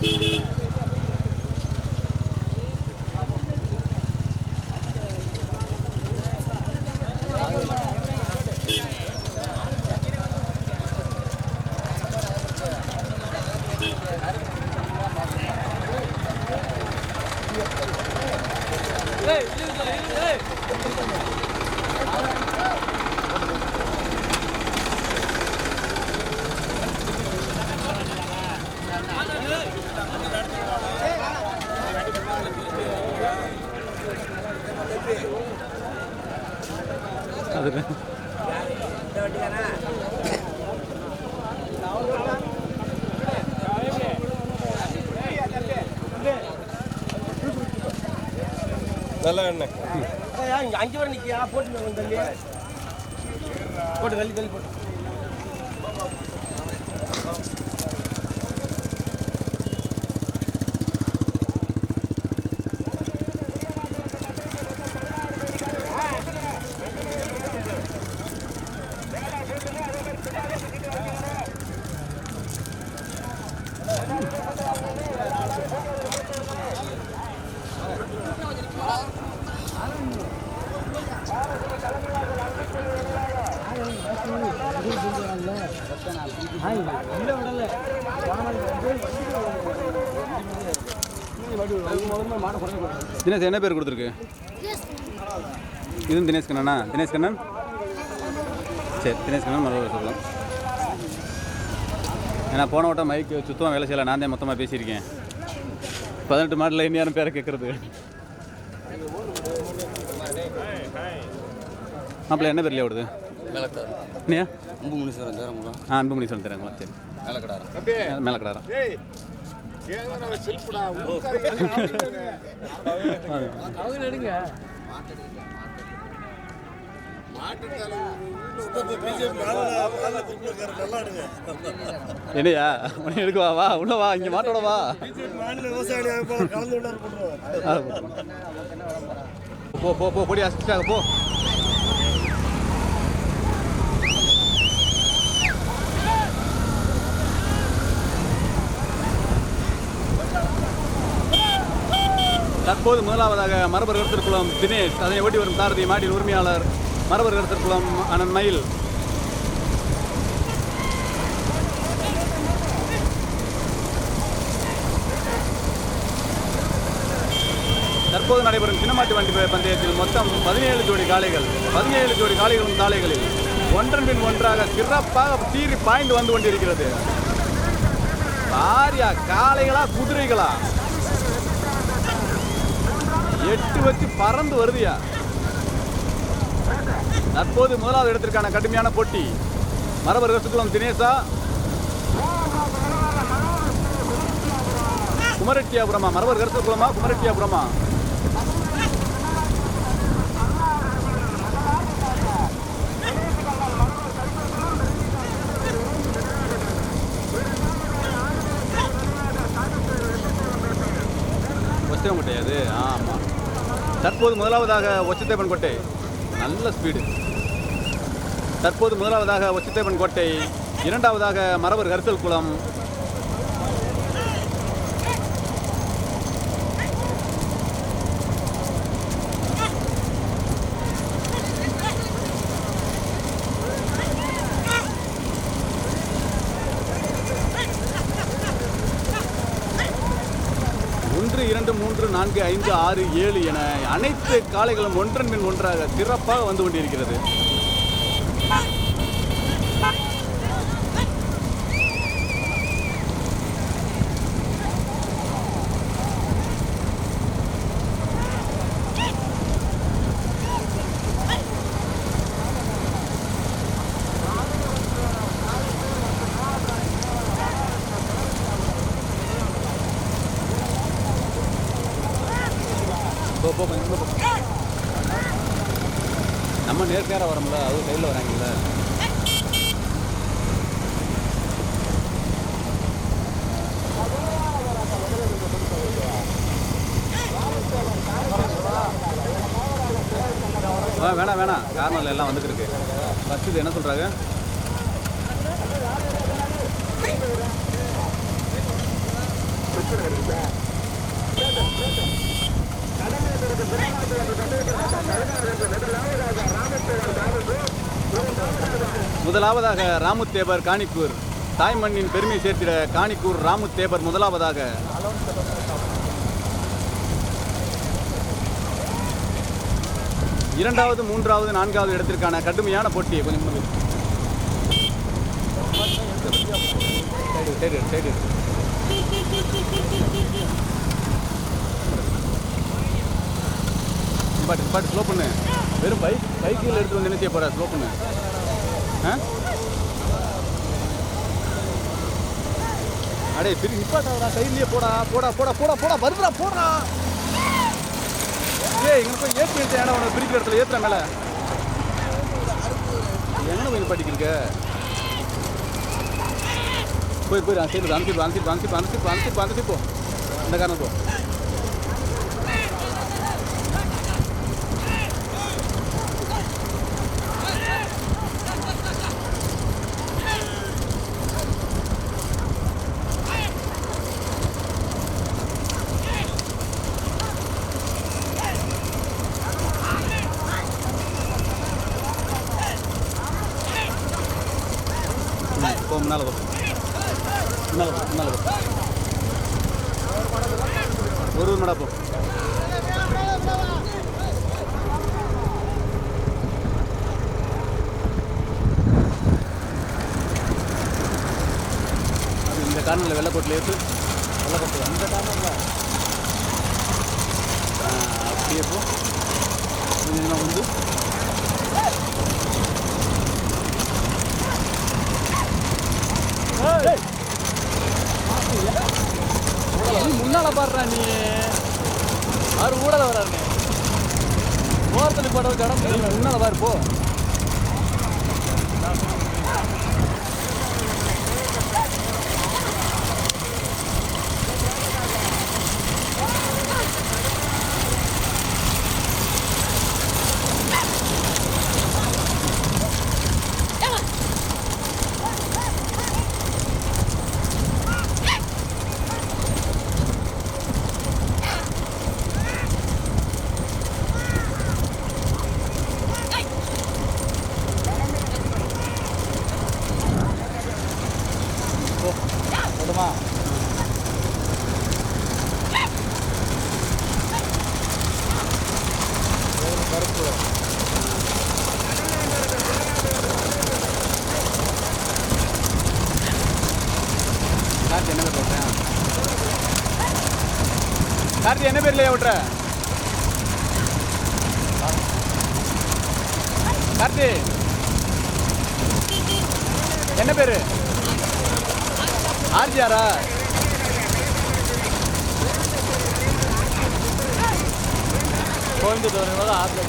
Beanie. நல்ல எண்ணெய். அஞ்சு வரை நிக்கியா? போட்டு போட்டு தள்ளி தள்ளி போட்டு. தினேஷ் என்ன பேர் கொடுத்துருக்கு? இதுவும் தினேஷ் கண்ணனா? தினேஷ் கண்ணன்? சரி தினேஷ் கண்ணன் மறுபடியும் சொல்லலாம் ஏன்னா போன வட்டம் மைக் சுத்தமாக வேலை செய்யலை. நான் தான் மொத்தமாக பேசியிருக்கேன். பதினெட்டு மாடலில் இனி யாரும் பேரை கேட்குறது? மாப்பிள்ள என்ன பேர்லையா இல்லையா அம்பு முனீஸ்வரன் தேரமுகம் ஆ அன்புமணி சொல்லி தரேங்களா சரி. மேலக்கடாரம். மேலே கடாரா என்னையா? உன்னை எடுக்கவா வா உள்ள வா இங்கே மாட்டோட வா. போ போ போ பொடி அசிஸ்டாக போ. தற்போது முதலாவதாக மரபர் கருத்திற்குளம் தினேஷ். அதனை ஓட்டி வரும் சாரதி மாட்டின் உரிமையாளர் மரபர் கருத்திற்குளம் அனன் மயில். தற்போது நடைபெறும் சின்னமாட்டு வண்டி பந்தயத்தில் மொத்தம் பதினேழு ஜோடி காளைகள். பதினேழு ஜோடி காளைகளும் காளைகளில் ஒன்றன் பின் ஒன்றாக சிறப்பாக சீறி பாய்ந்து வந்து கொண்டிருக்கிறது. பாரியா காளைகளா குதிரைகளா? எட்டு வச்சு பறந்து வருதுயா? தற்போது முதலாவது இடத்திற்கான கடுமையான போட்டி. மரபர் ரசகுலம் தினேசா. குமரட்டியாபுரமா? மரபர் கருத்துக்குளமா குமரட்டியாபுரமா? தற்போது முதலாவதாக ஒச்சத்தேவன் கோட்டை. நல்ல ஸ்பீடு தற்போது முதலாவதாக ஒச்சத்தேவன் கோட்டை. இரண்டாவதாக மரபர் கருத்தல் குளம் ஒன்று இரண்டு மூன்று நான்கு ஐந்து ஆறு ஏழு என அனைத்து காளைகளும் ஒன்றன் பின் ஒன்றாக சிறப்பாக வந்து கொண்டிருக்கிறது போ போ கொஞ்சம் உள்ள போ. நம்ம அது சைடில் வராங்கல்ல. ஆ வேணாம் வேணாம். கார்னரில் எல்லாம் வந்துட்டு இருக்கு ஃபஸ்ட்டு இது என்ன சொல்கிறாங்க முதலாவதாக ராமுத்தேவர் காணிக்கூர். தாய் மண்ணின் பெருமை சேர்த்திட காணிக்கூர் ராமுத்தேவர் முதலாவதாக. இரண்டாவது மூன்றாவது நான்காவது இடத்திற்கான கடுமையான போட்டியை கொஞ்சம் சரி சரி சரி. பாட்டு பாட்டு ஸ்லோ பண்ணு. வெறும் பைக் பைக்கில் எடுத்து வந்து என்ன செய்ய போற? ஸ்லோ பண்ணு. ஆ? அடே பிரி நிப்பாட்டாடா சைட்லேயே போடா போடா போடா போடா போடா வருதுடா போடா. ஏ இங்க போய் ஏற்றி எடுத்து ஏடா உனக்கு பிரிக்கிற இடத்துல ஏத்துற மேலே? என்ன போய் நிப்பாட்டிக்கிருக்க போய் போய் அனுப்பிடு அனுப்பிடு அனுப்பிடு அனுப்பிடு அனுப்பிடு அனுப்பிடு அனுப்பிடு போ. இந்த காரணம் போ ம், போ முன்னால் போ முன்னால் போ முன்னால் போ ஒரு ஒரு மடா போ அது இந்த கார்னரில் வெள்ளைக்கோட்டில் ஏற்று வெள்ளைக்கோட்டில் அந்த கார்னரில் அப்படியே போ கொஞ்சம் கொஞ்சமாக வந்து நீ முன்னால பாடுறா நீ. அவர் ஊடல வர்றாரு ஓரத்தில் போட வச்சு இடம் தெரியும் பாரு போ போதுமா கார்த்தி என்ன பேர் ஓட்டுறேன் தெரியலையா விட்ற கார்த்தி. என்ன பேரு? ஆர்ஜிஆரா? கோயம்புத்தூர் வரும்போது ஆர்ஜி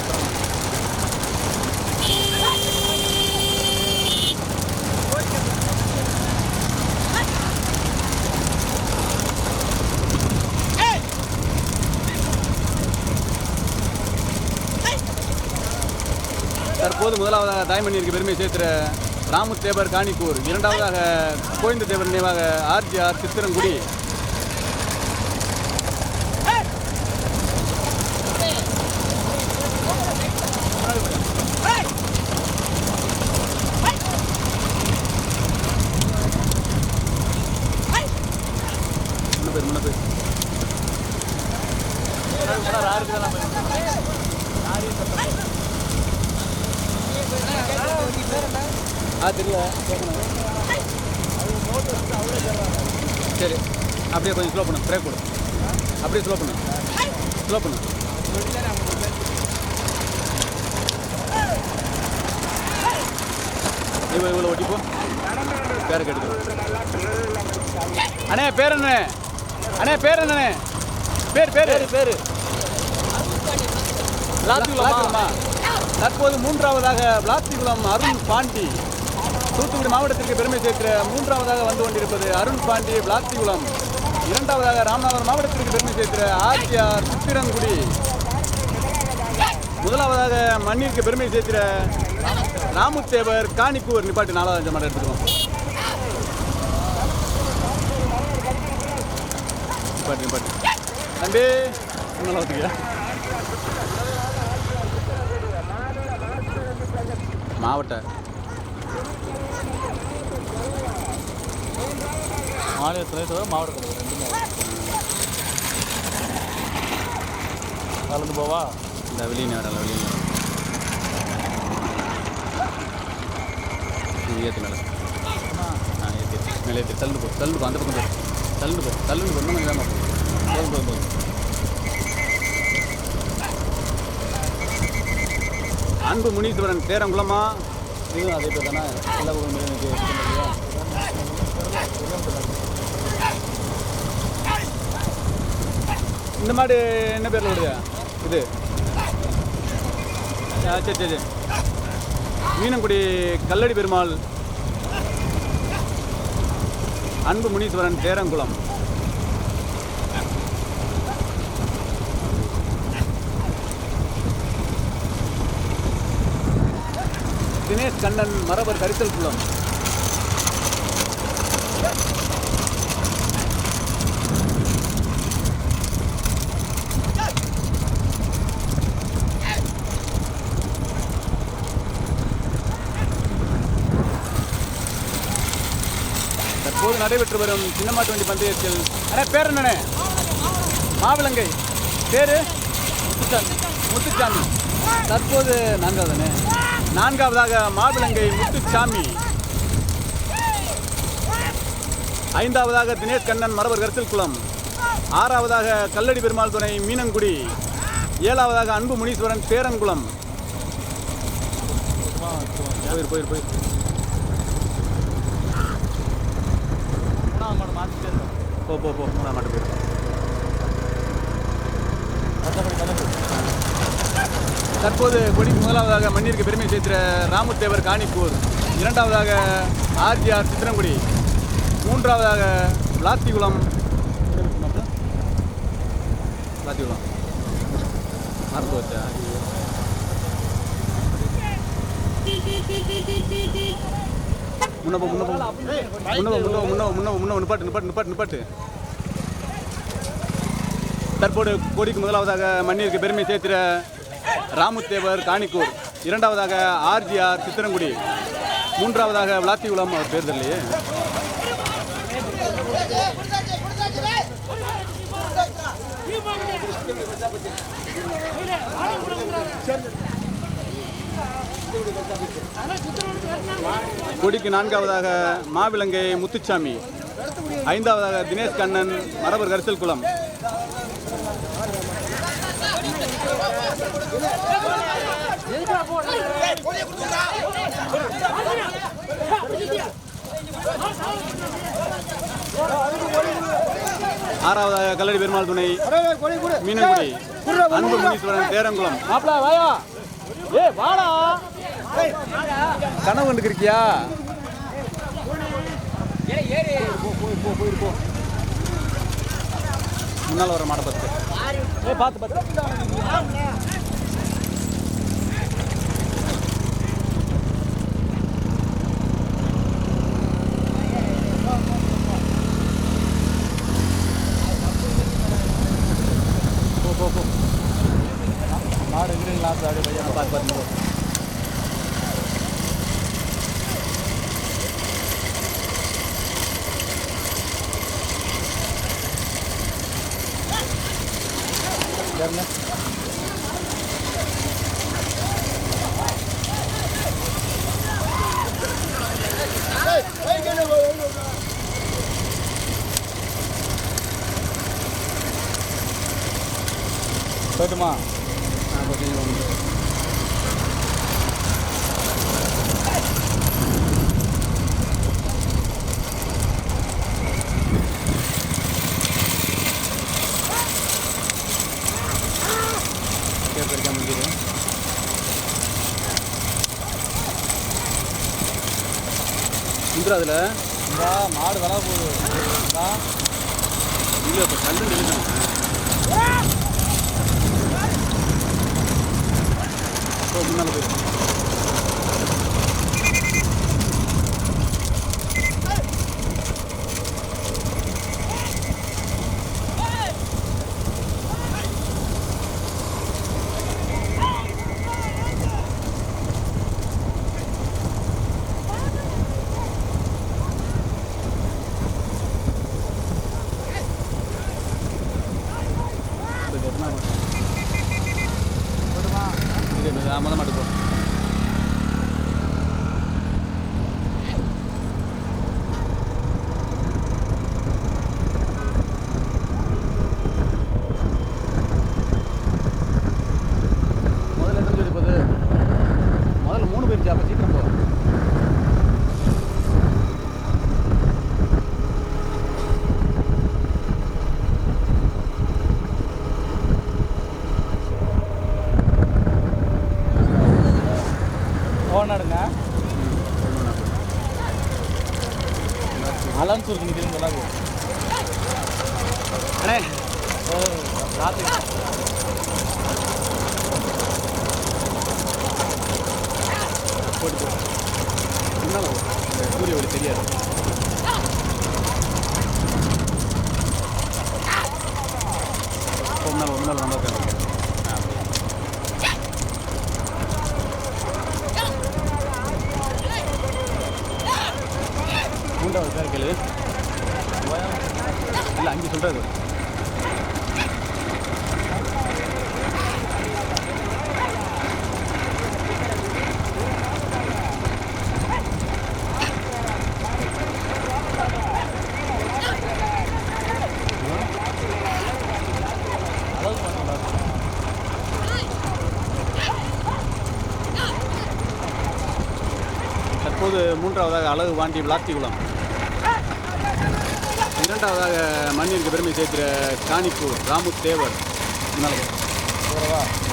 தற்போது முதலாவதாக தாய்மணியிற்கு பெருமை சேர்க்கிற ராமுத்தேவர் காணிக்கூர் இரண்டாவதாக கோவிந்த தேவர் நினைவாக ஆர்ஜிஆர் சித்திரங்குடி முன்ன பேர் முன்ன பேர் ஆ தெரியல கேட்கணும் சரி அப்படியே கொஞ்சம் ஸ்லோ பண்ணு பிரேக் கொடு அப்படியே ஸ்லோ பண்ணு ஸ்லோ பண்ணு இவ்வளோ இவ்வளோ ஓட்டிப்போ பேரை கேட்டுக்கோ அண்ணே பேர் என்ன அண்ணே பேர் என்னண்ணே? பேர் பேர். பேர் விளாத்திகுளமா தற்போது மூன்றாவதாக விளாத்திகுளம் அருண் பாண்டி. தூத்துக்குடி மாவட்டத்திற்கு பெருமை சேர்க்கிற மூன்றாவதாக வந்து கொண்டிருப்பது அருண் பாண்டி விளாத்திகுளம் இரண்டாவதாக ராமநாதபுரம் மாவட்டத்திற்கு பெருமை சேர்க்கிற ஆர்டிஆர் சித்திரங்குடி முதலாவதாக மண்ணிற்கு பெருமை சேர்க்கிற நாமுத்தேவர் காணிக்கு ஒரு நிப்பாட்டு நாலாவது அஞ்சு மாட்டம் எடுத்துக்கோங்க நிப்பாட்டு நிப்பாட்டு. தம்பி நல்லா வச்சுக்கியா மாவட்ட. மாநில தலைவர் மாவட்ட தலைவர் கலந்து போவா? இந்த வெளியே வரல வெளியே ஏற்று மேலே. ஆ ஏற்றி மேலே ஏற்றி தள்ளு போ தள்ளு போ அந்த பக்கம் போ தள்ளு. போ தள்ளுன்னு போ இன்னும் இதாம போதும் போதும் போதும். அன்பு முனீஸ்வரன் தேரங்குளமா இதுவும் அதே பேர் தானே? எல்லா பக்கம் இந்த மாடு என்ன பேரில் விடுது இது. சரி சரி சரி. மீனங்குடி கல்லடி பெருமாள். அன்பு முனீஸ்வரன் தேரங்குளம் தினேஷ் கண்ணன் மரபர் கரிசல் குளம் நடைபெற்று வரும் சின்னமாட்டு வண்டி பந்தயத்தில். அண்ணே பேர் என்னண்ணே? மாவிலங்கை. பேரு? முத்துச்சாமி. முத்துச்சாமி. தற்போது நான்காவதுண்ணே. நான்காவதாக மாவிலங்கை முத்துச்சாமி. ஐந்தாவதாக தினேஷ் கண்ணன் மரவர் கரிசல் குளம். ஆறாவதாக கல்லடி பெருமாள் துணை மீனங்குடி. ஏழாவதாக அன்பு முனீஸ்வரன் பேரங்குளம். போயிரு போயிரு போயிரு மூணாவது மாடு மாற்றிட்டே இருக்கோம் போ போ போ. நான் மாட்டு போயிரு. தற்போது கொடி முதலாவதாக மண்ணிற்கு பெருமை சேர்த்த ராமுத்தேவர் காணிப்பூர். இரண்டாவதாக ஆர்ஜிஆர் சித்திரங்குடி. மூன்றாவதாக லாத்திகுளம். லாத்திகுளம். மறந்து வச்சா முன்னப்போ முன்னப்போ முன்னப்போ முன்ன முன்னோ முன்னோ முன்னோ நிப்பாட்டு நிப்பாட்டு நிப்பாட்டு நிப்பாட்டு. தற்போது கோடிக்கு முதலாவதாக மண்ணிற்கு பெருமை சேர்த்திர ராமுத்தேவர் காணிக்கூர். இரண்டாவதாக ஆர்ஜிஆர் சித்திரங்குடி. மூன்றாவதாக விளாத்திகுளம் அவர் பேர் தெரியலையே. கொடிக்கு நான்காவதாக மாவிலங்கை முத்துச்சாமி ஐந்தாவதாக தினேஷ் கண்ணன் மரபர் கரிசல் குளம். ஆறாவதாக கல்லடி பெருமாள் துணை மீனங்குடி அன்பு முனீஸ்வரன் தேரங்குளம். மாப்பிள வாயா. ஏ வாடா. கனவு கண்டுக்கு முன்னால் வர மாட பத்து ஏ பார்த்து பார்த்து போ போ போ மாடு எங்கே லாஸ்ட் ஆடி பையன் பார்த்து பார்த்து போ. சரிண்ணே போய்ட்டுமா? அதில் இந்த மாடு வர போகுது. இல்லை இப்போ நிலுங்க ஓ முன்னால் போய். olhava assim para மூன்றாவது பேர் கேளு. இல்லை அஞ்சு சொல்கிறது தற்போது மூன்றாவதாக அழகு வாண்டி விளாத்திக்குளம் இரண்டாவதாக மண்ணிற்கு பெருமை சேர்க்கிற காணிப்பூர் ராமு தேவர் முன்னால போய்.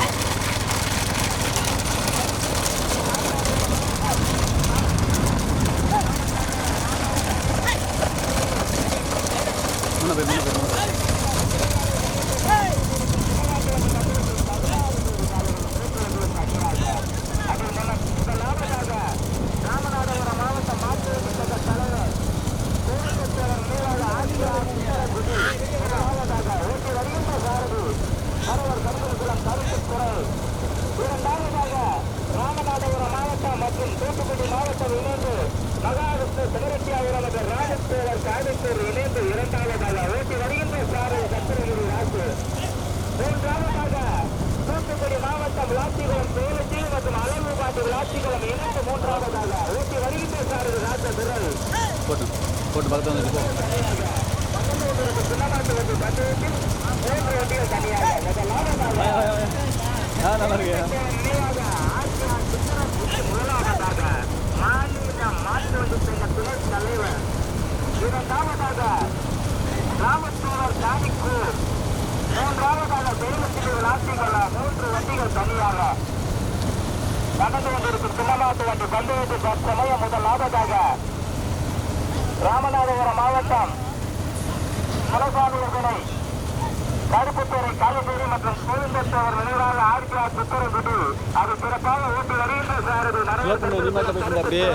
ராமநாதபுரம் மாவட்டம் மற்றும் தூத்துக்குடி மாவட்டம் இணைந்து மகாவிஷ்ணு சிவரட்டியாபுரம் ராஜத்தேவர் காணித்தூர் இணைந்து இரண்டாவதாக ஓட்டி வருகின்ற சாலை சத்திரகிரி ராசு மூன்றாவதாக தூத்துக்குடி மாவட்டம் விளாத்திகுளம் தேவஜி மற்றும் அளவுபாட்டு விளாத்திகுளம் இணைந்து மூன்றாவதாக ஓட்டி வருகின்ற சாலை ராஜ திரள் போட்டு போட்டு பக்கத்தில் வந்துட்டு போ சின்னநாட்டு வந்து பந்தயத்தில் மூன்று வண்டிகள் தனியாக முதலாவதாக ஆ நல்லா இருக்கு நினைவாக ஆசியான் சுந்தரமூர்த்தி முதலாவதாக மாநில மாற்று வண்டி சங்க துணை தலைவர் இரண்டாவதாக ராமத்தூர் காணிக்கூர் மூன்றாவதாக பெருமத்திலே மூன்று வண்டிகள் தனியாக நடந்து கொண்டிருக்கும் சின்னமாட்டு வண்டி பந்தயத்தை தற்சமயம் முதலாவதாக ராமநாதபுரம் மாவட்டம் மலசாமி கருப்புத்துறை காலப்பேரி மற்றும் கோவிந்தத்தவர் நினைவாக ஆர்பிஆர் புத்தரங்குடி அது சிறப்பாக ஓட்டு வருகின்ற சார் இது Slow பண்ணு, நீ மட்டும் பேசுங்க அப்படியே.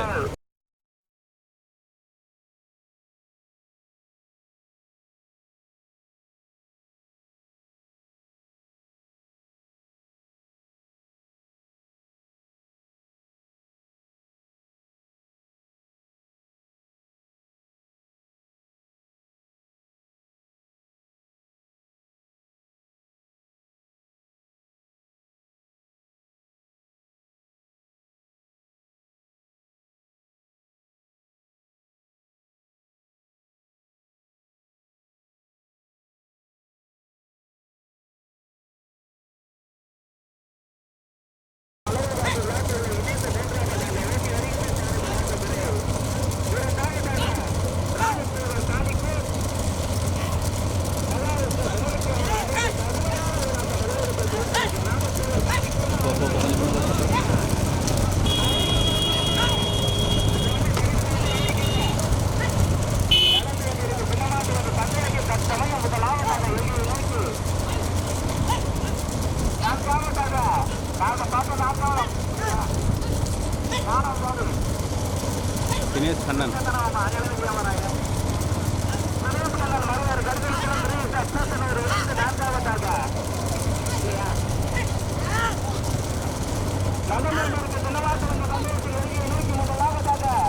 தினேஷ் கண்ணன்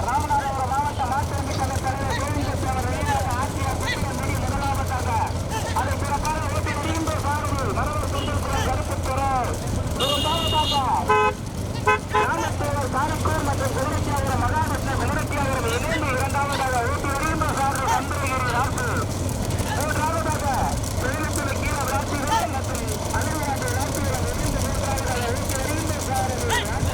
ராமநாதபுரம் மாவட்ட மாற்றிறந்த சங்க தலைவர் கோவிந்த தேவர் நினைவாக ஆட்சியார் புத்தகம்படி முதலாவதாக அதை சிறப்பாக ஓட்டி வருகின்ற சாரதி மரவர் சுந்தரபுரம் கருப்புத்துறை இரண்டாவதாக ராமத்தேவர் காரக்கூர் மற்றும் குமரத்தியாகரம் இணைந்து இரண்டாவதாக ஊட்டி வருகின்ற சாரதி சந்திரகிரி அரசு மூன்றாவதாக சேலத்தில் கீழ ராசிகள் மற்றும் அலுவலாட்டு ராசிகள் இணைந்து மூன்றாவதாக ஓட்டி வருகின்ற சாரதி ராசு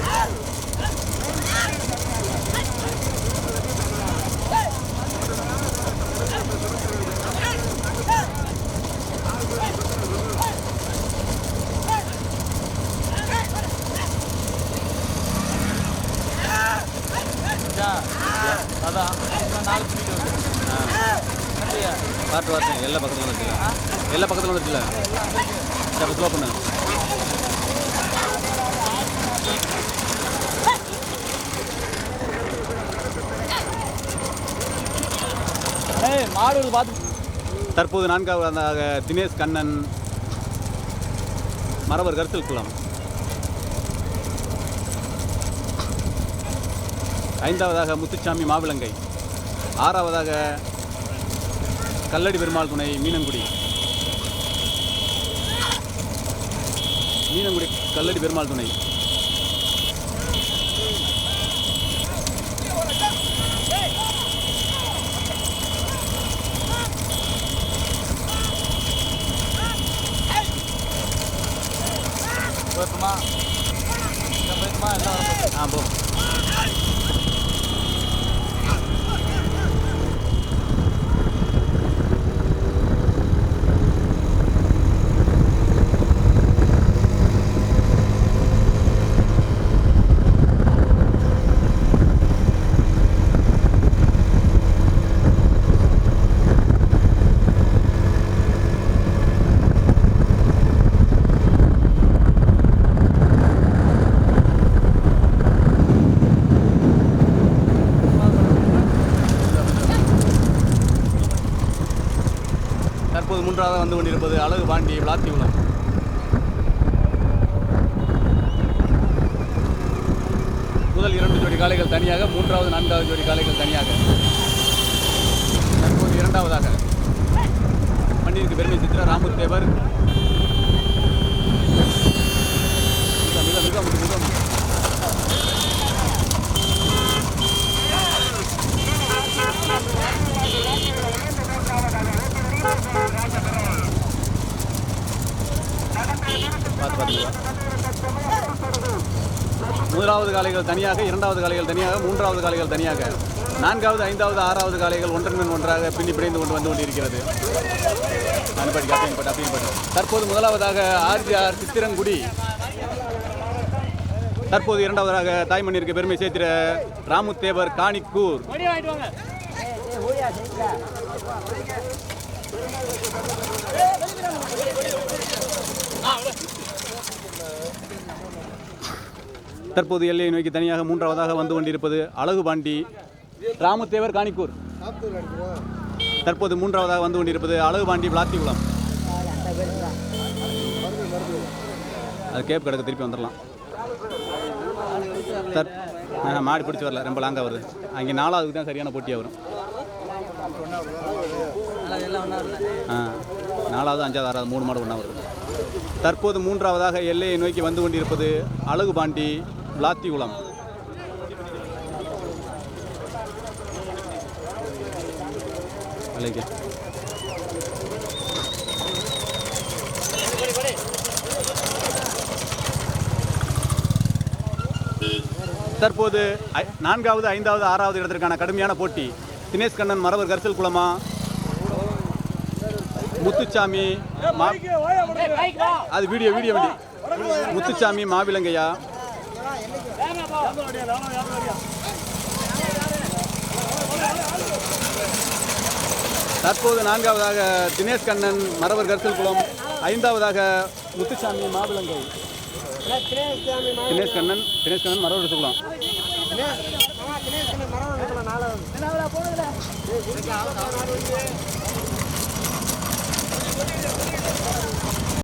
அதான் இன்னும் நாலு மணிக்கு வந்து காட்டு வார்த்தை எல்லா பக்கத்துல வந்துச்சுல எல்லா பக்கத்துல வந்துச்சுல சரி ஸ்லோ பண்ணு. ஏய் மாடு பார்த்து தற்போது நான்காவதாக தினேஷ் கண்ணன். மரவர் கருத்தல் குளம். ஐந்தாவதாக முத்துச்சாமி மாவிளங்கை. ஆறாவதாக கல்லடி பெருமாள் துணை மீனங்குடி. மீனங்குடி கல்லடி பெருமாள் துணை போட்டுமா போயிட்டுமா எல்லாம் வர ஆ போ மூன்றாவது வந்து கொண்டிருப்பது அழகு பாண்டி விளாத்திகுளம் முதல் இரண்டு ஜோடி காளைகள் தனியாக மூன்றாவது நான்காவது ஜோடி காளைகள் தனியாக. தற்போது இரண்டாவதாக. மண்ணிற்கு பெருமை சித்திர தேவர் காளைகள் தனியாக இரண்டாவது காளைகள் தனியாக மூன்றாவது காளைகள் தனியாக நான்காவது ஐந்தாவது ஆறாவது காளைகள் ஒன்றன் மேல் ஒன்றாக பின்னி பிணைந்து கொண்டு வந்து கொண்டிருக்கிறது. அனுப்படி அப்படின்னு பட்டு தற்போது முதலாவதாக ஆர்ஜிஆர் சித்திரங்குடி தற்போது இரண்டாவதாக தாய்மண்ணிற்கு பெருமை சேர்த்திர ராமுத்தேவர் காணிக்கூர். தற்போது எல்லையை நோக்கி தனியாக மூன்றாவதாக வந்து கொண்டிருப்பது அழகு பாண்டி ராமத்தேவர் காணிக்கூர். தற்போது மூன்றாவதாக வந்து கொண்டிருப்பது அழகு பாண்டி விளாத்திகுளம். அது கேப் கிடக்கு திருப்பி வந்துடலாம் தற் ஆ, மாடி பிடிச்சி வரல ரொம்ப லாங்காக வருது. அங்கே நாலாவதுக்கு தான் சரியான போட்டியாக வரும். ஆ நாலாவது அஞ்சாவது ஆறாவது மூணு மாடு ஒன்றா வருது. தற்போது மூன்றாவதாக எல்லையை நோக்கி வந்து கொண்டிருப்பது அழகு பாண்டி விளாத்திகுளம் அலைக்கு தற்போது நான்காவது ஐந்தாவது ஆறாவது இடத்திற்கான கடுமையான போட்டி. தினேஷ் கண்ணன் மரவர் கரிசல் குளமா? முத்துச்சாமி அது வீடியோ வீடியோ வீடியோ முத்துச்சாமி மாவிலங்கையா? தற்போது நான்காவதாக தினேஷ் கண்ணன் மரவர் கரிசல் குளம் ஐந்தாவதாக முத்துசாமி மாவிலங்கை. தினேஷ் கண்ணன் தினேஷ் கண்ணன் மரவர் கரிசல் நாலாவது